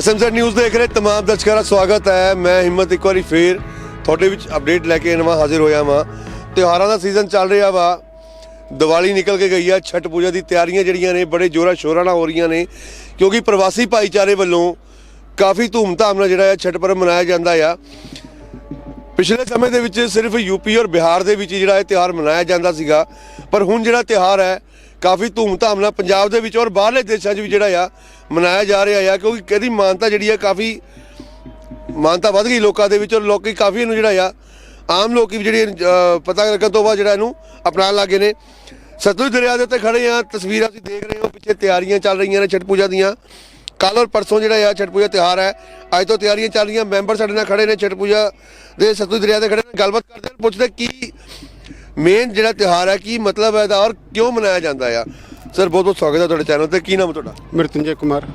SMZ news ਦੇਖ ਰਹੇ ਤਮਾਮ ਦਰਸ਼ਕਾਂ ਦਾ ਸਵਾਗਤ ਹੈ। ਮੈਂ ਹਿੰਮਤ ਇੱਕ ਵਾਰੀ ਫੇਰ ਤੁਹਾਡੇ ਵਿੱਚ ਅਪਡੇਟ ਲੈ ਕੇ ਨਵਾਂ ਹਾਜ਼ਰ ਹੋਇਆ ਵਾਂ। ਤਿਉਹਾਰਾਂ ਦਾ ਸੀਜ਼ਨ ਚੱਲ ਰਿਹਾ ਵਾ। ਦੀਵਾਲੀ ਨਿਕਲ ਕੇ ਗਈ ਆ। ਛਠ ਪੂਜਾ ਦੀ ਤਿਆਰੀਆਂ ਜਿਹੜੀਆਂ ਨੇ, ਬੜੇ ਜੋਰਾਂ ਸ਼ੋਰਾਂ ਨਾਲ ਹੋ ਰਹੀਆਂ ਨੇ। ਕਿਉਂਕਿ ਪ੍ਰਵਾਸੀ ਭਾਈਚਾਰੇ ਵੱਲੋਂ ਕਾਫੀ ਧੂਮਧਾਮ ਨਾਲ ਜਿਹੜਾ ਆ ਛਠ ਪਰਬ ਮਨਾਇਆ ਜਾਂਦਾ ਆ। ਪਿਛਲੇ ਸਮੇਂ ਦੇ ਵਿੱਚ ਸਿਰਫ ਯੂਪੀ ਔਰ ਬਿਹਾਰ ਦੇ ਵਿੱਚ ਹੀ ਜਿਹੜਾ ਇਹ ਤਿਉਹਾਰ ਮਨਾਇਆ ਜਾਂਦਾ ਸੀਗਾ। ਪਰ ਹੁਣ ਜਿਹੜਾ ਤਿਉਹਾਰ ਹੈ ਕਾਫੀ ਧੂਮ ਧਾਮ ਨਾਲ ਪੰਜਾਬ ਦੇ ਵਿੱਚ ਔਰ ਬਾਹਰਲੇ ਦੇਸ਼ਾਂ 'ਚ ਵੀ ਜਿਹੜਾ ਆ, ਮਨਾਇਆ ਜਾ ਰਿਹਾ ਆ, ਕਿਉਂਕਿ ਇਹਦੀ ਮਾਨਤਾ ਜਿਹੜੀ ਆ ਕਾਫੀ ਮਾਨਤਾ ਵੱਧ ਗਈ ਲੋਕਾਂ ਦੇ ਵਿੱਚ ਔਰ ਲੋਕੀ ਕਾਫੀ ਇਹਨੂੰ ਜਿਹੜਾ ਆ, ਆਮ ਲੋਕੀ ਵੀ ਜਿਹੜੇ ਪਤਾ ਲੱਗਣ ਤੋਂ ਬਾਅਦ ਜਿਹੜਾ ਇਹਨੂੰ ਅਪਣਾਉਣ ਲੱਗੇ ਨੇ। ਸਤਲੁਜ ਦਰਿਆ ਦੇ ਉੱਤੇ ਖੜੇ ਆ, ਤਸਵੀਰਾਂ ਤੁਸੀਂ ਦੇਖ ਰਹੇ ਹੋ, ਪਿੱਛੇ ਤਿਆਰੀਆਂ ਚੱਲ ਰਹੀਆਂ ਨੇ ਛਠ ਪੂਜਾ ਦੀਆਂ। ਕੱਲ ਔਰ ਪਰਸੋਂ ਜਿਹੜਾ ਆ, ਛਠ ਪੂਜਾ ਤਿਉਹਾਰ ਹੈ। ਅੱਜ ਤੋਂ ਤਿਆਰੀਆਂ ਚੱਲ ਰਹੀਆਂ, ਮੈਂਬਰ ਸਾਡੇ ਨਾਲ ਖੜੇ ਨੇ ਛਠ ਪੂਜਾ ਦੇ, ਸਤਲੁਜ ਦਰਿਆ ਦੇ ਖੜੇ ਨੇ। ਗੱਲਬਾਤ ਕਰਦੇ ਨੇ ਪੁੱਛਦੇ ਕੀ ਮੇਨ ਜਿਹੜਾ ਤਿਉਹਾਰ ਹੈ ਕੀ ਮਤਲਬ ਹੈ ਇਹਦਾ ਔਰ ਕਿਉਂ ਮਨਾਇਆ ਜਾਂਦਾ ਆ ਸਰ ਬਹੁਤ ਬਹੁਤ ਸਵਾਗਤ ਹੈ ਤੁਹਾਡੇ ਚੈਨਲ ਤੇ ਕੀ ਨਾਮ ਹੈ ਤੁਹਾਡਾ ਮ੍ਰਿਤੰਜੇ ਕੁਮਾਰ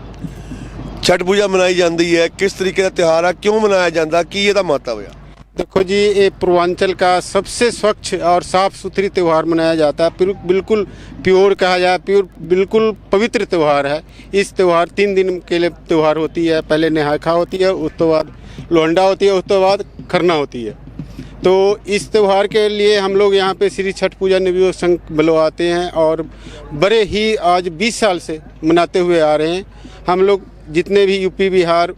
ਛਠ ਪੂਜਾ ਮਨਾਈ ਜਾਂਦੀ ਹੈ ਕਿਸ ਤਰੀਕੇ ਦਾ ਤਿਉਹਾਰ ਹੈ ਕਿਉਂ ਮਨਾਇਆ ਜਾਂਦਾ ਕੀ ਇਹਦਾ ਮਹੱਤਵ ਹੈ देखो जी ये पूर्वांचल का सबसे स्वच्छ और साफ सुथरी त्यौहार मनाया जाता है बिल- बिल्कुल प्योर कहा जाए प्योर बिल्कुल पवित्र त्यौहार है इस त्यौहार तीन दिन के लिए त्यौहार होती है पहले नहा खा होती है उस तो बाद लोंडा होती है उस तो बाद खरना होती है तो इस त्यौहार के लिए हम लोग यहाँ पे श्री छठ पूजा नवयुवक संघ बुलवाते हैं और बड़े ही आज 20 साल से मनाते हुए आ रहे हैं हम लोग जितने भी यूपी बिहार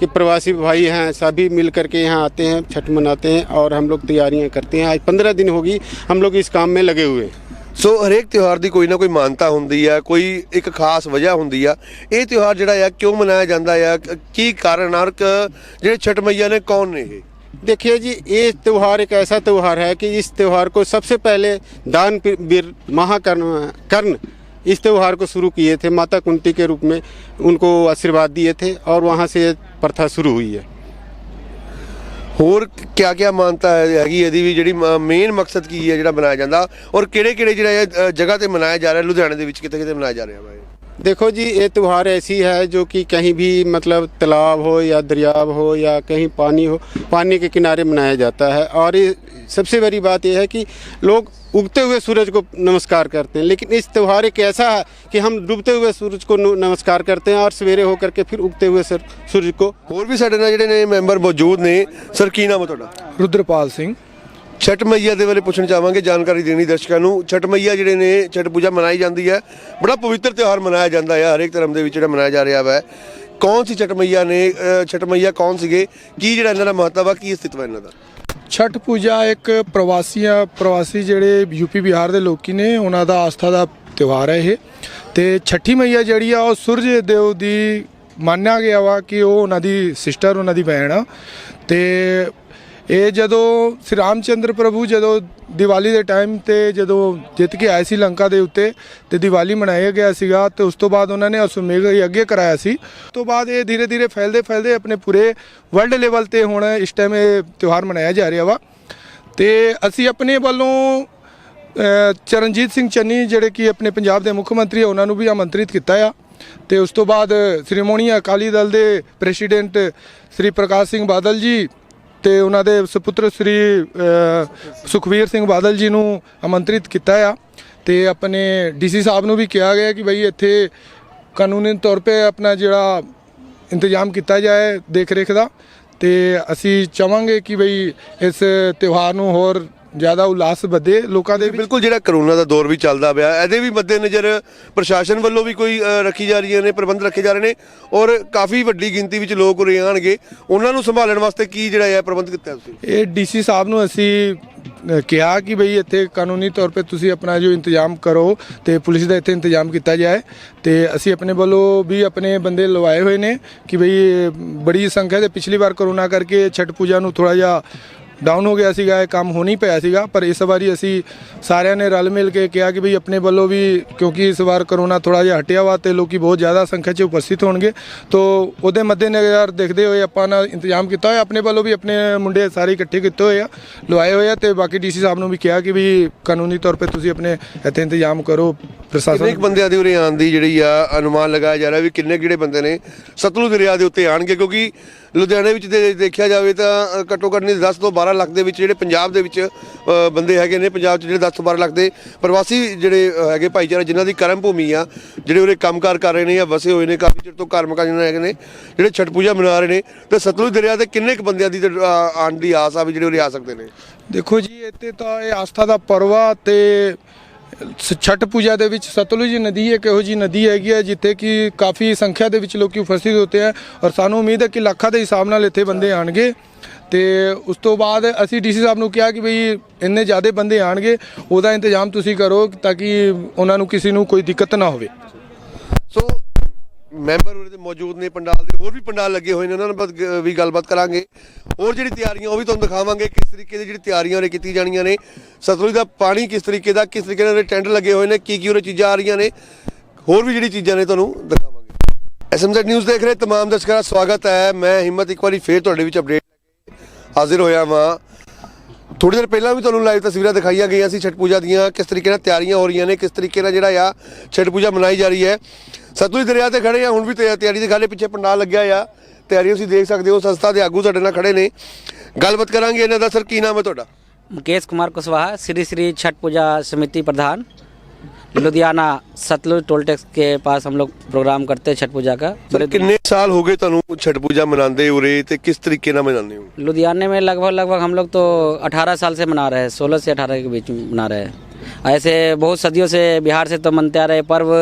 के प्रवासी भाई हैं सभी मिल करके यहाँ आते हैं छठ मनाते हैं और हम लोग तैयारियाँ करते हैं आज पंद्रह दिन होगी हम लोग इस काम में लगे हुए हैं ਸੋ ਹਰੇਕ ਤਿਉਹਾਰ ਦੀ ਕੋਈ ਨਾ ਕੋਈ ਮਾਨਤਾ ਹੁੰਦੀ ਆ ਕੋਈ ਇੱਕ ਖਾਸ ਵਜ੍ਹਾ ਹੁੰਦੀ ਆ ਇਹ ਤਿਉਹਾਰ ਜਿਹੜਾ ਆ ਕਿਉਂ ਮਨਾਇਆ ਜਾਂਦਾ ਆ ਕ- ਕੀ ਕਾਰਨ ਆ ਔਰ ਕ- ਜਿਹੜੇ ਛਠ ਮਈਆ ਨੇ ਕੌਣ ਨੇ ਇਹ देखिए जी ये त्यौहार एक ऐसा त्यौहार है कि इस त्यौहार को सबसे पहले दान पि- वीर महाकर्ण कर्ण इस त्यौहार को शुरू किए थे माता कुंती के रूप में उनको आशीर्वाद दिए थे और वहाँ से ये प्रथा शुरू हुई है ਹੋਰ ਕਿਆ ਕਿਆ ਮਾਨਤਾ ਹੈ ਹੈਗੀ ਇਹਦੀ ਵੀ ਜਿਹੜੀ ਮੇਨ ਮਕਸਦ ਕੀ ਹੈ ਜਿਹੜਾ ਮਨਾਇਆ ਜਾਂਦਾ ਔਰ ਕਿਹੜੇ ਕਿਹੜੇ ਜਿਹੜਾ ਇਹ ਅ, ਜਗ੍ਹਾ ਤੇ ਮਨਾਇਆ ਜਾ ਰਿਹਾ ਲੁਧਿਆਣੇ ਦੇ ਵਿੱਚ ਕਿਤੇ ਕਿਤੇ ਮਨਾਇਆ ਜਾ ਰਿਹਾ ਵਾ ਇਹ देखो जी ये त्यौहार ऐसी है जो कि कहीं भी मतलब तालाब हो या दरियाव हो या कहीं पानी हो पानी के किनारे मनाया जाता है और ये सबसे बड़ी बात यह है कि लोग उगते हुए सूरज को नमस्कार करते हैं लेकिन इस त्यौहार एक ऐसा है कि हम डूबते हुए सूरज को नु- नमस्कार करते हैं और सवेरे होकर के फिर उगते हुए सर- सूरज को ਹੋਰ ਵੀ ਸਾਡੇ ਨਾਲ ਜਿਹੜੇ ਨੇ ਮੈਂਬਰ ਮੌਜੂਦ ਨੇ ਸਰ ਕੀ ਨਾਮ ਹੈ ਤੁਹਾਡਾ ਰੁਦਰਪਾਲ ਸਿੰਘ ਛਠ ਮਈਆ ਦੇ ਬਾਰੇ ਪੁੱਛਣਾ ਚਾਹਾਂਗੇ ਜਾਣਕਾਰੀ ਦੇਣੀ ਦਰਸ਼ਕਾਂ ਨੂੰ। ਛਠ ਮਈਆ ਜਿਹੜੇ ਨੇ ਛਠ ਪੂਜਾ ਮਨਾਈ ਜਾਂਦੀ ਹੈ। ਬੜਾ ਪਵਿੱਤਰ ਤਿਉਹਾਰ ਮਨਾਇਆ ਜਾਂਦਾ ਹੈ ਹਰੇਕ ਧਰਮ ਦੇ ਵਿੱਚ ਜਿਹੜਾ ਮਨਾਇਆ ਜਾ ਰਿਹਾ ਵਾ। ਕੌਣ ਸੀ ਛਠ ਮਈਆ ਨੇ ਅ, ਛਠ ਮਈਆ ਕੌਣ ਸੀਗੇ? ਕੀ ਜਿਹੜਾ ਇਹਨਾਂ ਦਾ ਮਹੱਤਵ ਆ ਕੀ ਸਥਿਤਵ ਇਹਨਾਂ ਦਾ? ਛਠ ਪੂਜਾ ਇੱਕ ਪ੍ਰਵਾਸੀਆਂ ਪ੍ਰਵਾਸੀ ਜਿਹੜੇ ਯੂਪੀ ਬਿਹਾਰ ਦੇ ਲੋਕੀ ਨੇ ਉਹਨਾਂ ਦਾ ਆਸਥਾ ਦਾ ਤਿਉਹਾਰ ਹੈ ਇਹ। ਤੇ ਛਠੀ ਮਈਆ ਜਿਹੜੀ ਆ ਉਹ ਸੂਰਜ ਦੇਵ ਦੀ ਮੰਨਿਆ ਗਿਆ ਵਾ ਕਿ ਉਹ ਉਹਨਾਂ ਦੀ ਸਿਸਟਰ ਉਹਨਾਂ ਦੀ ਭੈਣ ਆ। ਤੇ ਇਹ ਜਦੋਂ ਸ੍ਰੀ ਰਾਮਚੰਦਰ ਪ੍ਰਭੂ ਜਦੋਂ ਦੀਵਾਲੀ ਦੇ ਟਾਈਮ ਤੇ ਜਦੋਂ ਜਿੱਤ ਕੇ ਆਏ ਸੀ ਲੰਕਾ ਦੇ ਉੱਤੇ ਤੇ ਦੀਵਾਲੀ ਮਨਾਇਆ ਗਿਆ ਸੀਗਾ ਤੇ ਉਸ ਤੋਂ ਬਾਅਦ ਉਹਨਾਂ ਨੇ ਅਸੁਮੇਘ ਅੱਗੇ ਕਰਾਇਆ ਸੀ। ਉਸ ਤੋਂ ਬਾਅਦ ਇਹ ਧੀਰੇ ਧੀਰੇ ਫੈਲਦੇ ਫੈਲਦੇ ਆਪਣੇ ਪੂਰੇ ਵਰਲਡ ਲੈਵਲ ਤੇ ਹੁਣ ਇਸ ਟਾਈਮ ਇਹ ਤਿਉਹਾਰ ਮਨਾਇਆ ਜਾ ਰਿਹਾ ਵਾ। ਤੇ ਅਸੀਂ ਆਪਣੇ ਵੱਲੋਂ ਚਰਨਜੀਤ ਸਿੰਘ ਚੰਨੀ ਜਿਹੜੇ ਕਿ ਆਪਣੇ ਪੰਜਾਬ ਦੇ ਮੁੱਖ ਮੰਤਰੀ ਆ, ਉਹਨਾਂ ਨੂੰ ਵੀ ਆਮੰਤਰਿਤ ਕੀਤਾ ਆ। ਤੇ ਉਸ ਤੋਂ ਬਾਅਦ ਸ਼੍ਰੋਮਣੀ ਅਕਾਲੀ ਦਲ ਦੇ ਪ੍ਰੈਜ਼ੀਡੈਂਟ ਸ੍ਰੀ ਪ੍ਰਕਾਸ਼ ਸਿੰਘ ਬਾਦਲ ਜੀ ਤੇ ਉਹਨਾਂ ਦੇ ਸੁਪੁੱਤਰ ਸ੍ਰੀ ਅ, ਸੁਖਵੀਰ ਸਿੰਘ ਬਾਦਲ ਜੀ ਨੂੰ ਆਮੰਤਰਿਤ ਕੀਤਾ ਆ। ਤੇ ਆਪਣੇ ਡੀਸੀ ਸਾਹਿਬ ਨੂੰ ਵੀ ਕਿਹਾ ਗਿਆ ਕਿ ਭਈ ਇੱਥੇ ਕਾਨੂੰਨੀ ਤੌਰ 'ਤੇ ਆਪਣਾ ਜਿਹੜਾ ਇੰਤਜ਼ਾਮ ਕੀਤਾ ਜਾਏ ਦੇਖ ਰੇਖ ਦਾ। ਤੇ ਅਸੀਂ ਚਾਹਾਂਗੇ ਕਿ ਭਈ ਇਸ ਤਿਉਹਾਰ ਨੂੰ ਹੋਰ ਜ਼ਿਆਦਾ ਉਲਾਸ ਵਧੇ ਲੋਕਾਂ ਦੇ ਵਿੱਚ। ਬਿਲਕੁਲ ਜਿਹੜਾ ਕਰੋਨਾ ਦਾ ਦੌਰ ਵੀ ਚੱਲਦਾ ਪਿਆ ਇਹਦੇ ਵੀ ਮੱਦੇਨਜ਼ਰ ਪ੍ਰਸ਼ਾਸਨ ਵੱਲੋਂ ਵੀ ਕੋਈ ਅ, ਰੱਖੀ ਜਾ ਰਹੀਆਂ ਨੇ ਪ੍ਰਬੰਧ ਰੱਖੇ ਜਾ ਰਹੇ ਨੇ ਔਰ ਕਾਫੀ ਵੱਡੀ ਗਿਣਤੀ ਵਿੱਚ ਲੋਕ ਉਰੇ ਆਣਗੇ ਉਹਨਾਂ ਨੂੰ ਸੰਭਾਲਣ ਵਾਸਤੇ ਕੀ ਜਿਹੜਾ ਹੈ ਪ੍ਰਬੰਧ ਕੀਤਾ ਤੁਸੀਂ? ਇਹ ਡੀਸੀ ਸਾਹਿਬ ਨੂੰ ਅਸੀਂ ਅ, ਕਿਹਾ ਕਿ ਭਈ ਇੱਥੇ ਕਾਨੂੰਨੀ ਤੌਰ 'ਤੇ ਤੁਸੀਂ ਆਪਣਾ ਜੋ ਇੰਤਜ਼ਾਮ ਕਰੋ ਤੇ ਪੁਲਿਸ ਦਾ ਇੱਥੇ ਇੰਤਜ਼ਾਮ ਕੀਤਾ ਜਾਏ ਤੇ ਅਸੀਂ ਆਪਣੇ ਵੱਲੋਂ ਵੀ ਆਪਣੇ ਬੰਦੇ ਲਵਾਏ ਹੋਏ ਨੇ ਕਿ ਭਈ ਇਹ ਬੜੀ ਸੰਖਿਆ ਦੇ ਪਿਛਲੀ ਵਾਰ ਕਰੋਨਾ ਕਰਕੇ ਛਠ ਪੂਜਾ ਨੂੰ ਥੋੜਾ ਜਿਹਾ ਡਾਊਨ ਹੋ ਗਿਆ ਸੀਗਾ, ਇਹ ਕੰਮ ਹੋ ਨਹੀਂ ਪਿਆ ਸੀਗਾ, ਪਰ ਇਸ ਵਾਰੀ ਅਸੀਂ ਸਾਰਿਆਂ ਨੇ ਰਲ ਮਿਲ ਕੇ ਕਿਹਾ ਕਿ ਭਈ ਆਪਣੇ ਵੱਲੋਂ ਵੀ ਕਿਉਂਕਿ ਇਸ ਵਾਰ ਕਰੋਨਾ ਥੋੜਾ ਜਿਹਾ ਹਟਿਆ ਵਾ ਤੇ ਲੋਕੀ ਬਹੁਤ ਜ਼ਿਆਦਾ ਸੰਖਿਆ 'ਚ ਉਪਸਥਿਤ ਹੋਣਗੇ। ਤੋਂ ਉਹਦੇ ਮੱਦੇਨਜ਼ਰ ਦੇਖਦੇ ਹੋਏ ਆਪਾਂ ਨਾ ਇੰਤਜ਼ਾਮ ਕੀਤਾ ਹੋਇਆ, ਆਪਣੇ ਵੱਲੋਂ ਵੀ ਆਪਣੇ ਮੁੰਡੇ ਸਾਰੇ ਇਕੱਠੇ ਕੀਤੇ ਹੋਏ ਆ, ਲਵਾਏ ਹੋਏ ਆ ਤੇ ਬਾਕੀ ਡੀਸੀ ਸਾਹਿਬ ਨੂੰ ਵੀ ਕਿਹਾ ਕਿ ਵੀ ਕਾਨੂੰਨੀ ਤੌਰ 'ਤੇ ਤੁਸੀਂ ਆਪਣੇ ਇੱਥੇ ਇੰਤਜ਼ਾਮ ਕਰੋ, ਪ੍ਰਸ਼ਾਸਨ ਕੁ ਬੰਦਿਆਂ ਦੀ ਉਰੇ ਆਉਣ ਦੀ ਜਿਹੜੀ ਆ ਅਨੁਮਾਨ ਲਗਾਇਆ ਜਾ ਰਿਹਾ ਵੀ ਕਿੰਨੇ ਕਿਹੜੇ ਬੰਦੇ ਨੇ? ਸਤਲੁਜ ਦਰਿਆ ਦੇ ਉੱਤੇ ਆਣਗੇ ਕਿਉਂਕਿ ਲੁਧਿਆਣੇ ਵਿੱਚ ਦੇ- ਦੇਖਿਆ ਜਾਵੇ ਤਾਂ ਘੱਟੋ ਘੱਟ ਨਹੀਂ 10 ਤੋਂ 12 ਲੱਖ ਦੇ ਵਿੱਚ ਜਿਹੜੇ ਪੰਜਾਬ ਦੇ ਵਿੱਚ ਬੰਦੇ ਹੈਗੇ ਨੇ ਪੰਜਾਬ 'ਚ ਜਿਹੜੇ 10 ਤੋਂ 12 ਲੱਖ ਦੇ ਪ੍ਰਵਾਸੀ ਜਿਹੜੇ ਹੈਗੇ ਭਾਈਚਾਰਾ ਜਿਨ੍ਹਾਂ ਦੀ ਕਰਮ ਭੂਮੀ ਆ ਜਿਹੜੇ ਉਰੇ ਕੰਮਕਾਰ ਕਰ ਰਹੇ ਨੇ ਜਾਂ ਵਸੇ ਹੋਏ ਨੇ ਕਾਫੀ ਚਿਰ ਤੋਂ ਘਰ ਮਕਾਨ ਹੈਗੇ ਨੇ ਜਿਹੜੇ ਛਠ ਪੂਜਾ ਮਨਾ ਰਹੇ ਨੇ ਤੇ ਸਤਲੁਜ ਦਰਿਆ ਤੇ ਕਿੰਨੇ ਕੁ ਬੰਦਿਆਂ ਦੀ ਤੇ, ਆਉਣ ਦੀ ਆਸ ਆ ਵੀ ਜਿਹੜੇ ਉਰੇ ਆ ਸਕਦੇ ਨੇ? ਦੇਖੋ ਜੀ ਇੱਥੇ ਤਾਂ ਇਹ ਆਸਥਾ ਦਾ ਪਰਵ ਆ ਤੇ ਸ- ਪੂਜਾ ਦੇ ਵਿੱਚ ਸਤਲੁਜ ਨਦੀ ਇੱਕ ਇਹੋ ਜੀ ਨਦੀ ਹੈਗੀ ਹੈ ਜਿੱਥੇ ਕਿ ਕਾਫੀ ਸੰਖਿਆ ਦੇ ਵਿੱਚ ਲੋਕੀ ਉਪਸਥਿਤ ਹੁੰਦੇ ਆ ਔਰ ਸਾਨੂੰ ਉਮੀਦ ਹੈ ਕਿ ਲੱਖਾਂ ਦੇ ਹਿਸਾਬ ਨਾਲ ਇੱਥੇ ਬੰਦੇ ਆਣਗੇ ਤੇ ਉਸ ਤੋਂ ਬਾਅਦ ਅਸੀਂ ਡੀਸੀ ਸਾਹਿਬ ਨੂੰ ਕਿਹਾ ਕਿ ਬਈ ਇੰਨੇ ਜ਼ਿਆਦਾ ਬੰਦੇ ਆਣਗੇ, ਉਹਦਾ ਇੰਤਜ਼ਾਮ ਤੁਸੀਂ ਕਰੋ ਤਾਂ ਕਿ ਉਹਨਾਂ ਨੂੰ ਕਿਸੇ ਨੂੰ ਕੋਈ ਦਿੱਕਤ ਨਾ ਹੋਵੇ। ਸੋ ਮੈਂਬਰ ਉਹਦੇ ਮੌਜੂਦ ਨੇ ਪੰਡਾਲ ਦੇ, ਹੋਰ ਵੀ ਪੰਡਾਲ ਲੱਗੇ ਹੋਏ ਨੇ, ਉਹਨਾਂ ਨਾਲ ਵੀ ਗੱਲਬਾਤ ਕਰਾਂਗੇ। ਹੋਰ ਜਿਹੜੀ ਤਿਆਰੀਆਂ, ਉਹ ਵੀ ਤੁਹਾਨੂੰ ਦਿਖਾਵਾਂਗੇ ਕਿਸ ਤਰੀਕੇ ਦੀ ਜਿਹੜੀ ਤਿਆਰੀਆਂ ਉਰੇ ਕੀਤੀ ਜਾਣੀਆਂ ਨੇ। ਸਤਲੁਜ ਦਾ ਪਾਣੀ ਕਿਸ ਤਰੀਕੇ ਦਾ, ਕਿਸ ਤਰੀਕੇ ਨਾਲ ਉਰੇ ਟੈਂਟ ਲੱਗੇ ਹੋਏ ਨੇ ਕੀ ਕੀ ਉਰੇ ਚੀਜ਼ਾਂ ਆ ਰਹੀਆਂ ਨੇ। ਹੋਰ ਵੀ ਜਿਹੜੀ ਚੀਜ਼ਾਂ ਨੇ ਤੁਹਾਨੂੰ ਦਿਖਾਵਾਂਗੇ। ਐਸਐਮਜ਼ੈਡ ਨਿਊਜ਼ ਦੇਖ ਰਹੇ ਤਮਾਮ ਦਰਸ਼ਕਾਂ ਦਾ ਸਵਾਗਤ ਹੈ। ਮੈਂ ਹਿੰਮਤ ਇੱਕ ਵਾਰੀ ਫੇਰ ਤੁਹਾਡੇ ਵਿੱਚ ਅਪਡੇਟ ਹਾਜ਼ਰ ਹੋਇਆ ਵਾਂ। ਥੋੜੀ ਦੇਰ ਪਹਿਲਾਂ ਵੀ ਤੁਹਾਨੂੰ ਲਾਈਵ ਤਸਵੀਰਾਂ ਦਿਖਾਈਆਂ ਗਈਆਂ ਸੀ ਛਠ ਪੂਜਾ ਦੀਆਂ, ਕਿਸ ਤਰੀਕੇ ਨਾਲ ਤਿਆਰੀਆਂ ਹੋ ਰਹੀਆਂ ਨੇ, ਕਿਸ ਤਰੀਕੇ ਨਾਲ ਜਿਹੜਾ ਆ ਛਠ ਪੂਜਾ ਮਨਾਈ ਜਾ ਰਹੀ ਹੈ। ਸਤਲੁਜ ਦਰਿਆ ਤੇ ਖੜੇ ਆ, ਹੁਣ ਵੀ ਤਿਆਰੀ ਦੇ ਖਾਲੇ ਪਿੱਛੇ ਪੰਡਾਲ ਲੱਗਿਆ ਆ। ਤਿਆਰੀ ਤੁਸੀਂ ਦੇਖ ਸਕਦੇ ਹੋ, ਸੰਸਥਾ ਦੇ ਆਗੂ ਸਾਡੇ ਨਾਲ ਖੜੇ ਨੇ। ਗੱਲਬਾਤ ਕਰਾਂਗੇ ਇਹਨਾਂ ਦਾ, ਸਰ, ਕੀ ਨਾਮ ਹੈ ਤੁਹਾਡਾ? ਮੁਕੇਸ਼ ਕੁਮਾਰ ਕੁਸ਼ਵਾਹਾ, ਸ੍ਰੀ ਸ੍ਰੀ ਛਠ ਪੂਜਾ ਸਮਿਤੀ ਪ੍ਰਧਾਨ। लुधियाना सतलुज टोल टैक्स के पास हम लोग प्रोग्राम करते हैं छठ पूजा का ਸਰ ਕਿੰਨੇ ਸਾਲ ਹੋ ਗਏ ਤੁਹਾਨੂੰ ਛਠ ਪੂਜਾ ਮਨਾਉਂਦੇ ਉਰੇ ਤੇ ਕਿਸ ਤਰੀਕੇ ਨਾਲ ਮਨਾਉਂਦੇ ਹੋ लुधियाने में लगभग लगभग हम लोग तो 18 साल से मना रहे हैं 16 से 18 के बीच में मना रहे हैं ऐसे बहुत सदियों से बिहार से तो मनते आ रहे पर्व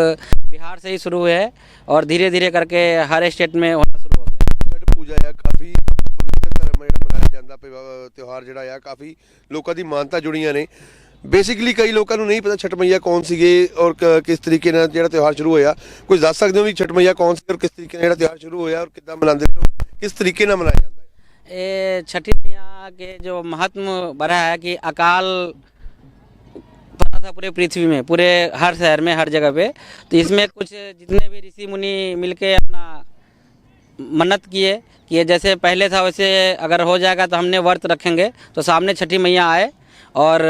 बिहार से ही शुरू हुए है और धीरे धीरे करके हर स्टेट में होना शुरू हो गया ਛਠ ਪੂਜਾ ਆ ਕਾਫੀ ਪਵਿੱਤਰ ਧਰਮ ਜਿਹੜਾ ਮਨਾਇਆ ਜਾਂਦਾ ਪਿਆ- ਤਿਉਹਾਰ ਜਿਹੜਾ ਆ ਕਾਫੀ ਲੋਕਾਂ ਦੀ ਮਾਨਤਾ ਜੁੜੀਆਂ ਨੇ ਬੇਸਿਕਲੀ ਕਈ ਲੋਕਾਂ ਨੂੰ ਨਹੀਂ ਪਤਾ ਛਠ ਮਈਆ ਕੌਣ ਸੀਗੇ ਔਰ ਕ- ਕਿਸ ਤਰੀਕੇ ਨਾਲ ਜਿਹੜਾ ਤਿਉਹਾਰ ਸ਼ੁਰੂ ਹੋਇਆ ਕੁਝ ਦੱਸ ਸਕਦੇ ਹੋ ਵੀ ਛਠ ਮਈਆ ਕੌਣ ਸੀ ਔਰ ਕਿਸ ਤਰੀਕੇ ਨਾਲ ਜਿਹੜਾ ਤਿਉਹਾਰ ਸ਼ੁਰੂ ਹੋਇਆ ਔਰ ਕਿੱਦਾਂ ਮਨਾਉਂਦੇ ਨੇ ਲੋਕ ਕਿਸ ਤਰੀਕੇ ਨਾਲ ਮਨਾਇਆ ਜਾਂਦਾ ਹੈ ये छठी मैया के जो महत्व बढ़ा है कि अकाल पड़ा था पूरे पृथ्वी में पूरे हर शहर में हर जगह पे तो इसमें कुछ जितने भी ऋषि मुनि मिलके अपना मन्नत किए कि ये जैसे पहले था वैसे अगर हो जाएगा तो हमने व्रत रखेंगे तो सामने छठी मैया आए और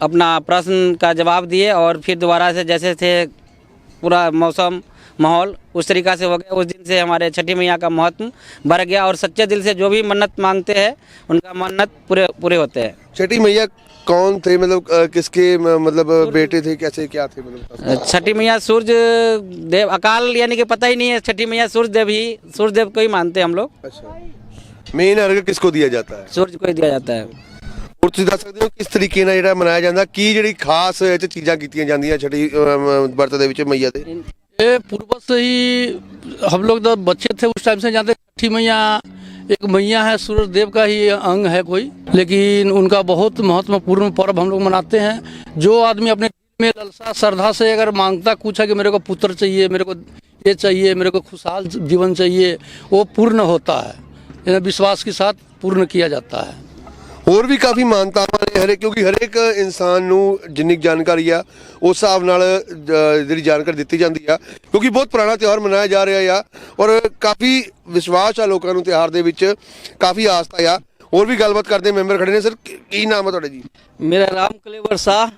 अपना प्रश्न का जवाब दिए और फिर दोबारा से जैसे थे पूरा मौसम माहौल उस तरीका से हो गया। उस दिन से हमारे छठी मैया का महत्व बढ़ गया और सच्चे दिल से जो भी मन्नत मांगते हैं उनका मन्नत पूरे पूरे होते हैं। छठी मैया कौन थे? मतलब किसके मतलब बेटे थे? कैसे क्या थे? मतलब छठी मैया सूर्य देव अकाल यानी कि पता ही नहीं है छठी मैया सूर्य देव ही सूर्य देव को ही मानते हैं हम लोग। अच्छा। मेन अर्घ किसको दिया जाता है? सूर्य को ही दिया जाता है। ਹੋਰ ਤੁਸੀਂ ਦੱਸ ਸਕਦੇ ਹੋ ਕਿਸ ਤਰੀਕੇ ਨਾਲ ਜਿਹੜਾ ਮਨਾਇਆ ਜਾਂਦਾ ਕੀ ਜਿਹੜੀ ਖਾਸ ਇਹ 'ਚ ਚੀਜ਼ਾਂ ਕੀਤੀਆਂ ਜਾਂਦੀਆਂ ਛਟੀ ਵਰਤ ਦੇ ਵਿੱਚ ਮਈਆ ਦੇ ये पूर्वज से ही हम लोग जब बच्चे थे उस टाइम से जानते छठी मैया एक मैया है सूरज देव का ही अंग है कोई लेकिन उनका बहुत महत्वपूर्ण पर्व हम लोग मनाते हैं जो आदमी अपने दिल में ललसा श्रद्धा से अगर मांगता कुछ है कि मेरे को पुत्र चाहिए मेरे को ये चाहिए मेरे को खुशहाल जीवन चाहिए वो पूर्ण होता है विश्वास के साथ पूर्ण किया जाता है ਹੋਰ ਵੀ ਕਾਫੀ ਮਾਨਤਾਵਾਂ ਨੇ ਹਰੇ ਕਿਉਂਕਿ ਹਰੇਕ ਇਨਸਾਨ ਨੂੰ ਜਿੰਨੀ ਜਾਣਕਾਰੀ ਆ, ਉਸ ਹਿਸਾਬ ਨਾਲ ਜਿਹੜੀ ਜਾਣਕਾਰੀ ਦਿੱਤੀ ਜਾਂਦੀ ਆ, ਕਿਉਂਕਿ ਬਹੁਤ ਪੁਰਾਣਾ ਤਿਉਹਾਰ ਮਨਾਇਆ ਜਾ ਰਿਹਾ ਆ, ਔਰ ਕਾਫੀ ਵਿਸ਼ਵਾਸ ਆ ਲੋਕਾਂ ਨੂੰ ਤਿਉਹਾਰ ਦੇ ਵਿੱਚ, ਕਾਫੀ ਆਸਤਾ ਆ। ਹੋਰ ਵੀ ਗੱਲਬਾਤ ਕਰਦੇ ਮੈਂਬਰ ਖੜੇ ਨੇ, ਸਰ, ਕੀ ਨਾਮ ਹੈ ਤੁਹਾਡਾ ਜੀ? ਮੇਰਾ ਰਾਮ ਕਲੇਵਰ ਸਾਹ,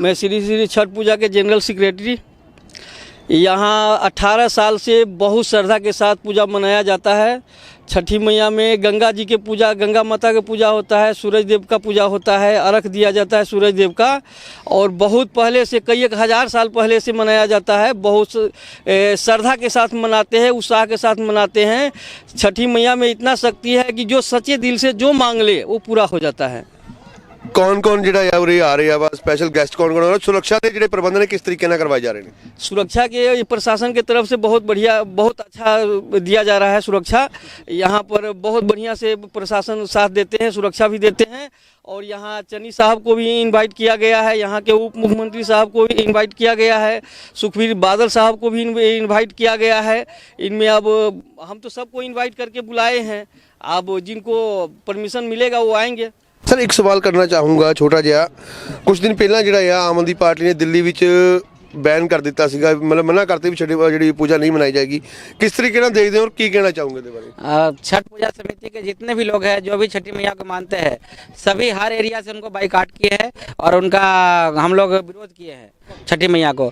ਮੈਂ ਸ੍ਰੀ ਸ੍ਰੀ ਛਠ ਪੂਜਾ ਕੇ ਜਨਰਲ ਸੈਕਟਰੀ। यहाँ 18 साल से बहुत श्रद्धा के साथ पूजा मनाया जाता है। छठी मैया में गंगा जी के पूजा, गंगा माता के पूजा होता है, सूरज देव का पूजा होता है, अर्घ दिया जाता है सूरज देव का। और बहुत पहले से, कई एक हज़ार साल पहले से मनाया जाता है। बहुत श्रद्धा के साथ मनाते हैं, उत्साह के साथ मनाते हैं। छठी मैया में इतना शक्ति है कि जो सच्चे दिल से जो मांग ले, वो पूरा हो जाता है। ਕੌਣ ਕੌਣ ਜਿਹੜਾ ਆ ਉਰੇ ਆ ਰਿਹਾ ਵਾ ਸਪੈਸ਼ਲ ਗੈਸਟ ਕੌਣ ਕੌਣ ਆ ਰਹੇ? ਸੁਰੱਖਿਆ ਦੇ ਜਿਹੜੇ ਪ੍ਰਬੰਧ ਨੇ ਕਿਸ ਤਰੀਕੇ ਨਾਲ ਕਰਵਾਏ ਜਾ ਰਹੇ ਨੇ सुरक्षा के प्रशासन के तरफ से बहुत बढ़िया बहुत अच्छा दिया जा रहा है सुरक्षा यहाँ पर बहुत बढ़िया से प्रशासन साथ देते हैं सुरक्षा भी देते हैं और यहाँ चन्नी साहब को भी इनवाइट किया गया है यहाँ के उप मुख्यमंत्री साहब को भी इनवाइट किया गया है सुखबीर बादल साहब को भी इनवाइट किया गया है इनमें अब हम तो सबको इनवाइट करके बुलाए हैं अब जिनको परमिशन मिलेगा वो आएंगे ਸਰ ਇੱਕ ਸਵਾਲ ਕਰਨਾ ਚਾਹੂੰਗਾ ਛੋਟਾ ਜਿਹਾ। ਕੁਝ ਦਿਨ ਪਹਿਲਾਂ ਜਿਹੜਾ ਆ ਆਮ ਆਦਮੀ ਪਾਰਟੀ ਨੇ ਦਿੱਲੀ ਵਿੱਚ ਬੈਨ ਕਰ ਦਿੱਤਾ ਸੀਗਾ। ਮਤਲਬ ਮਨਾ ਕਰਤੇ ਵੀ ਛੜੀ ਜਿਹੜੀ ਪੂਜਾ नहीं ਮਨਾਈ ਜਾएगी किस तरीके ਨਾਲ देखते हो और की कहना चाहोगे ਇਹਦੇ बारे छठ पूजा समिति के जितने भी लोग हैं जो भी छठी मैया को मानते हैं सभी हर एरिया से उनको बाइकाट किए हैं और उनका हम लोग विरोध किए हैं छठी मैया को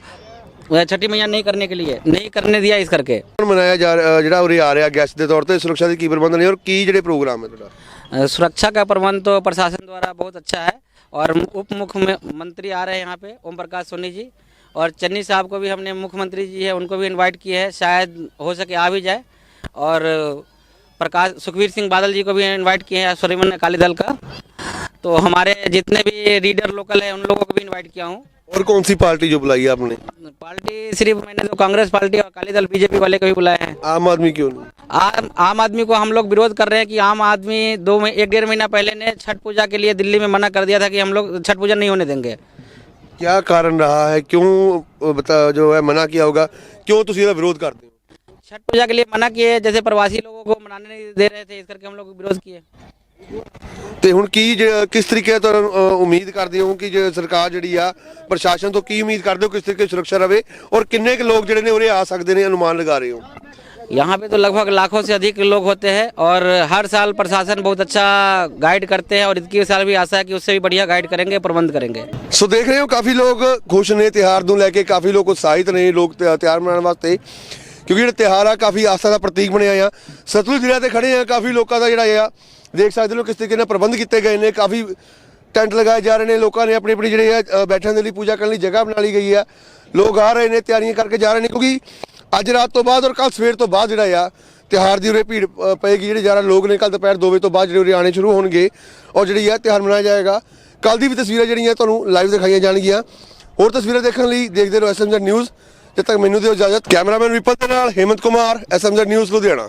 छठी मैया नहीं करने के लिए नहीं करने दिया इस करके ਮਨਾਇਆ ਜਿਹੜਾ ਉਰੇ ਆ ਰਿਹਾ ਗੈਸ ਦੇ ਤੌਰ ਤੇ ਸੁਰੱਖਿਆ ਦੇ ਕੀ ਪ੍ਰਬੰਧ ਨੇ ਔਰ ਕੀ ਜਿਹੜੇ ਪ੍ਰੋਗਰਾਮ ਹੈ ਤੁਹਾਡਾ? सुरक्षा का प्रबंध तो प्रशासन द्वारा बहुत अच्छा है और उप मुख्यमंत्री आ रहे हैं यहाँ पे, ओम प्रकाश सोनी जी। और चन्नी साहब को भी हमने मुख्यमंत्री जी है, उनको भी इनवाइट किए है, शायद हो सके आ भी जाए। और प्रकाश सुखबीर सिंह बादल जी को भी इनवाइट किए हैं सुरेमन अकाली दल का। तो हमारे जितने भी रीडर लोकल हैं, उन लोगों को भी इनवाइट किया हूँ। और कौन सी पार्टी जो बुलाई है आपने? पार्टी सिर्फ़ मैंने तो कांग्रेस पार्टी और अकाली दल बीजेपी वाले को भी बुलाए हैं। आम आदमी क्यों नहीं? आम आम आदमी को हम लोग विरोध कर रहे हैं कि आम आदमी दो में एक डेढ़ महीना पहले ने छठ पूजा के लिए दिल्ली में मना कर दिया था कि हम लोग छठ पूजा नहीं होने देंगे। क्या कारण रहा है? क्यों बता जो है मना किया होगा? क्यों तुम इसका विरोध करते हो? छठ पूजा के लिए मना किए जैसे प्रवासी लोगों को मनाने नहीं दे रहे थे इस करके हम लोग विरोध किए। ਤੇ ਹੁਣ ਕੀ ਜ- ਕਿਸ ਤਰੀਕੇ ਤੋਂ ਅ, ਉਮੀਦ ਕਰਦੇ ਹੋ ਕਿ ਜੇ ਸਰਕਾਰ ਜਿਹੜੀ ਆ ਪ੍ਰਸ਼ਾਸਨ ਤੋਂ ਕੀ ਉਮੀਦ ਕਰਦੇ ਹੋ ਕਿਸ ਤਰੀਕੇ ਦੀ ਸੁਰੱਖਿਆ ਰਵੇ ਔਰ ਕਿੰਨੇ ਕੁ ਲੋਕ ਜਿਹੜੇ ਨੇ ਉਰੇ ਆ ਸਕਦੇ ਨੇ ਅਨੁਮਾਨ ਲਗਾ ਰਹੇ ਹੋ यहाँ पे तो लगभग लाखों से अधिक लोग होते हैं और हर साल प्रशासन बहुत अच्छा गाइड करते हैं और इसकी साल भी आशा है कि उससे भी बढ़िया गाइड करेंगे प्रबंध करेंगे ਸੋ ਦੇਖ ਰਹੇ ਹੋ ਕਾਫੀ ਲੋਕ ਖੁਸ਼ ਨੇ ਤਿਹਾਰ ਨੂੰ ਲੈ ਕੇ ਕਾਫੀ ਲੋਕ ਉਤਸ਼ਾਹਿਤ ਨੇ ਲੋਕ ਤਿ- ਤਿਉਹਾਰ ਮਨਾਉਣ ਵਾਸਤੇ ਕਿਉਂਕਿ ਜਿਹੜਾ ਤਿਹਾਰ ਆ ਕਾਫੀ ਆਸਥਾ ਦਾ ਪ੍ਰਤੀਕ ਬਣਿਆ ਆ ਸਤਲੁਜ ਜ਼ਿਲ੍ਹੇ ਤੇ ਖੜੇ ਆ ਕਾਫੀ ਲੋਕਾਂ ਦਾ ਜਿਹੜਾ ਆ ਦੇਖ ਸਕਦੇ ਹੋ ਕਿਸ ਤਰੀਕੇ ਨਾਲ ਪ੍ਰਬੰਧ ਕੀਤੇ ਗਏ ਨੇ, ਕਾਫੀ ਟੈਂਟ ਲਗਾਏ ਜਾ ਰਹੇ ਨੇ, ਲੋਕਾਂ ਨੇ ਆਪਣੀ ਆਪਣੀ ਜਿਹੜੇ ਆ ਬੈਠਣ ਦੇ ਲਈ ਪੂਜਾ ਕਰਨ ਲਈ ਜਗ੍ਹਾ ਬਣਾ ਲਈ ਗਈ ਹੈ ਲੋਕ ਆ ਰਹੇ ਨੇ, ਤਿਆਰੀਆਂ ਕਰਕੇ ਜਾ ਰਹੇ ਨੇ, ਕਿਉਂਕਿ ਅੱਜ ਰਾਤ ਤੋਂ ਬਾਅਦ ਔਰ ਕੱਲ ਸਵੇਰ ਤੋਂ ਬਾਅਦ ਜਿਹੜਾ ਆ ਤਿਹਾਰ ਦੀ ਉਰੇ ਭੀੜ ਪਏਗੀ, ਜਿਹੜੇ ਜ਼ਿਆਦਾ ਲੋਕ ਨੇ ਕੱਲ ਦੁਪਹਿਰ 2 ਵਜੇ ਤੋਂ ਬਾਅਦ ਜਿਹੜੇ ਉਰੇ ਆਣੇ ਸ਼ੁਰੂ ਹੋਣਗੇ ਔਰ ਜਿਹੜੀ ਆ ਤਿਹਾਰ ਮਨਾਇਆ ਜਾਏਗਾ। ਕੱਲ ਦੀ ਵੀ ਤਸਵੀਰਾਂ ਜਿਹੜੀਆਂ ਤੁਹਾਨੂੰ ਲਾਈਵ ਦਿਖਾਈਆਂ ਜਾਣਗੀਆਂ। ਹੋਰ ਤਸਵੀਰਾਂ ਦੇਖਣ ਲਈ ਦੇਖਦੇ ਰਹੋ ਐਸਐਮਜ਼ੈਡ ਨਿਊਜ਼ ਜਦ ਤੱਕ ਮੈਨੂੰ ਦਿਓ ਇਜਾਜ਼ਤ, ਕੈਮਰਾਮੈਨ ਵਿਪਨ ਦੇ ਨਾਲ ਹੇਮੰਤ ਕੁਮਾਰ ਐਸਐਮਜ਼ੈਡ ਨਿਊਜ਼ ਲੁਧਿਆਣਾ।